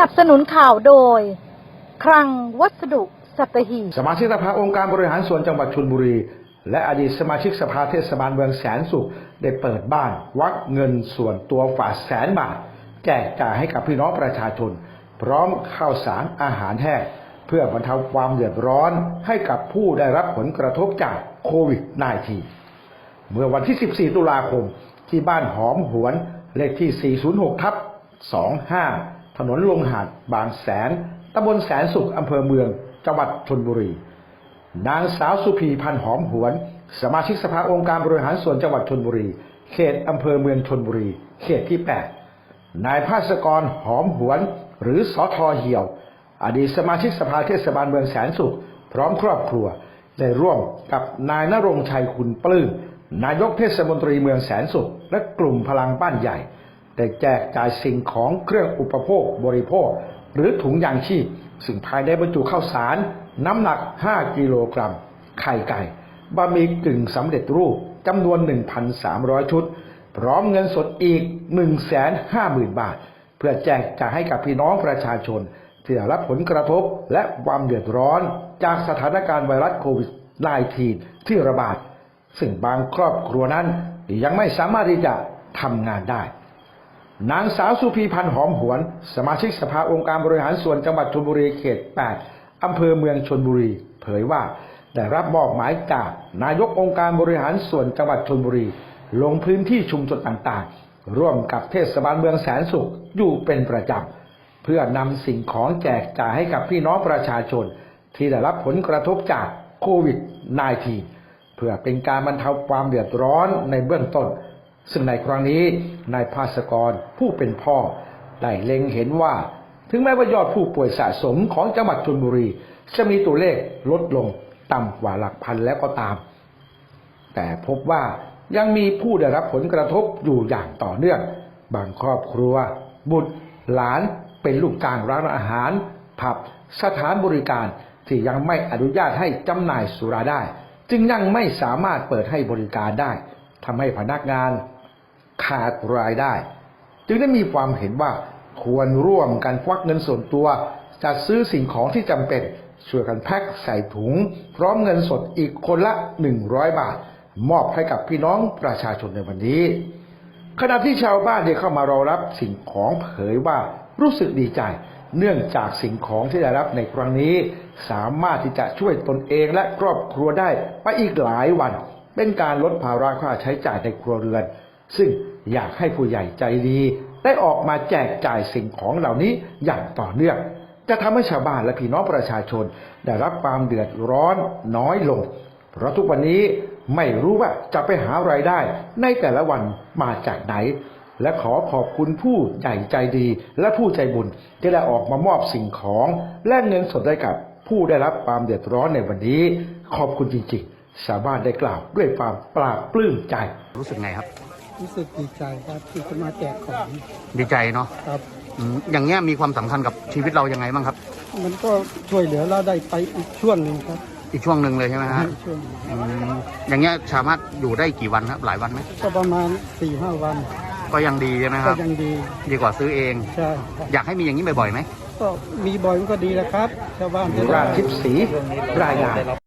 นับสนุนข่าวโดยคลังวัสดุสัตหีบสมาชิกสภาองค์การบริหารส่วนจังหวัดชลบุรี และอดีตสมาชิกสภาเทศบาลเมืองแสนสุข ได้เปิดบ้าน วักเงินส่วนตัวฝ่าแสนบาท แจกจ่ายให้กับพี่น้องประชาชน พร้อมข้าวสารอาหารแห้งเพื่อบรรเทาความเดือดร้อนให้กับผู้ได้รับผลกระทบจากโควิด -19 เมื่อวันที่ 14 ตุลาคม ที่บ้านหอมหวนเลขที่ 406 ทับ 25 ถนนลงหาดบางแสนตำบลแสนสุขอำเภอเมือง จังหวัดชนบุรี นางสาวสุพีพันธ์หอมหวน สมาชิกสภาองค์การบริหารส่วนจังหวัดชนบุรี เขตอำเภอเมืองชนบุรี เขตที่ 8 นายภาสกรหอมหวน หรือสอทอเหี่ยว อดีตสมาชิกสภาเทศบาลเมืองแสนสุข พร้อมครอบครัวได้ร่วมกับนายนรงชัยคุณปลื้มนายกเทศมนตรีเมืองแสนสุข และกลุ่มพลังบ้านใหญ่ ได้แจกจ่ายสิ่งของเครื่องอุปโภคบริโภค หรือถุงยางชีพ ซึ่งภายในบรรจุข้าวสาร น้ำหนัก 5 กิโลกรัม ไข่ไก่บะหมี่กึ่งสำเร็จรูปจำนวน 1,300 ชุด พร้อมเงินสดอีก 150,000 บาท เพื่อแจกจ่ายให้กับพี่น้องประชาชนที่ได้รับผลกระทบและความเดือดร้อนจากสถานการณ์ไวรัสโควิด -19 ที่ระบาด ซึ่งบางครอบครัวนั้นยังไม่สามารถที่จะทำงานได้ นางสาวสุพีพันธ์หอมหวน สมาชิกสภาองค์การบริหารส่วนจังหวัดชลบุรีเขต 8 อำเภอเมืองชลบุรี เผยว่าได้รับมอบหมายจากนายกองค์การบริหารส่วนจังหวัดชลบุรี ลงพื้นที่ชุมชนต่างๆ ร่วมกับเทศบาลเมืองแสนสุขอยู่เป็นประจำเพื่อนำสิ่งของแจกจ่ายให้กับพี่น้องประชาชน ที่ได้รับผลกระทบจากโควิด -19 เพื่อเป็นการบรรเทาความเดือดร้อนในเบื้องต้น ซึ่งในครั้งนี้นายภาสกรผู้เป็นพ่อ ได้เล็งเห็นว่า ถึงแม้ว่ายอดผู้ป่วยสะสมของจังหวัดชลบุรี จะมีตัวเลขลดลงต่ำกว่าหลักพันแล้วก็ตาม แต่พบว่ายังมีผู้ได้รับผลกระทบอยู่อย่างต่อเนื่อง บางครอบครัว บุตร หลานเป็นลูกจ้างร้านอาหาร ผับ สถานบริการที่ยังไม่อนุญาตให้จำหน่ายสุราได้ จึงยังไม่สามารถเปิดให้บริการได้ทำให้พนักงาน ขาดรายได้ จึงได้มีความเห็นว่าควรร่วมกันควักเงินส่วนตัวจัดซื้อสิ่งของที่จำเป็นช่วยกันแพ็คใส่ถุง พร้อมเงินสดอีกคนละ 100 บาท มอบให้กับพี่น้องประชาชนในวันนี้ ขณะที่ชาวบ้านที่เข้ามารอรับสิ่งของเผยว่ารู้สึกดีใจ เนื่องจากสิ่งของที่ได้รับในครั้งนี้ สามารถที่จะช่วยตนเองและครอบครัวได้ไปอีกหลายวัน เป็นการลดภาระค่าใช้จ่ายในครัวเรือน ซึ่งอยากให้ผู้ใหญ่ใจดี ได้ออกมาแจกจ่ายสิ่งของเหล่านี้อย่างต่อเนื่อง จะทำให้ชาวบ้านและพี่น้องประชาชน ได้รับความเดือดร้อนน้อยลง เพราะทุกวันนี้ไม่รู้ว่าจะไปหารายได้ในแต่ละวันมาจากไหน และขอขอบคุณผู้ใหญ่ใจดีและผู้ใจบุญที่ได้ออกมามอบสิ่งของและเงินสดให้กับผู้ได้รับความเดือดร้อนในวันนี้ ขอบคุณจริงๆชาวบ้านได้กล่าวด้วยความปลาบปลื้มใจ รู้สึกไงครับ รู้สึกดีใจครับที่จะมาแจกของดีใจเนาะครับ อืมอย่างเงี้ยมีความสำคัญกับชีวิตเรายังไงบ้างครับ มันก็ช่วยเหลือเราได้ไปอีกช่วงหนึ่งครับอีกช่วงหนึ่งเลยใช่ไหมฮะอีกช่วงหนึ่งอืมอย่างเงี้ยสามารถอยู่ได้กี่วันครับ หลายวันไหมก็ประมาณสี่ห้าวันก็ยังดีใช่ไหมคก็รับ ยังดีดีกว่าซื้อเอง ใช่ครับอยากให้มีอย่างนี้บ่อยๆไหม ก็มีบ่อยมันก็ดีแล้วครับชาวบ้านจะราได้ชทิพย์ศรีรายงาน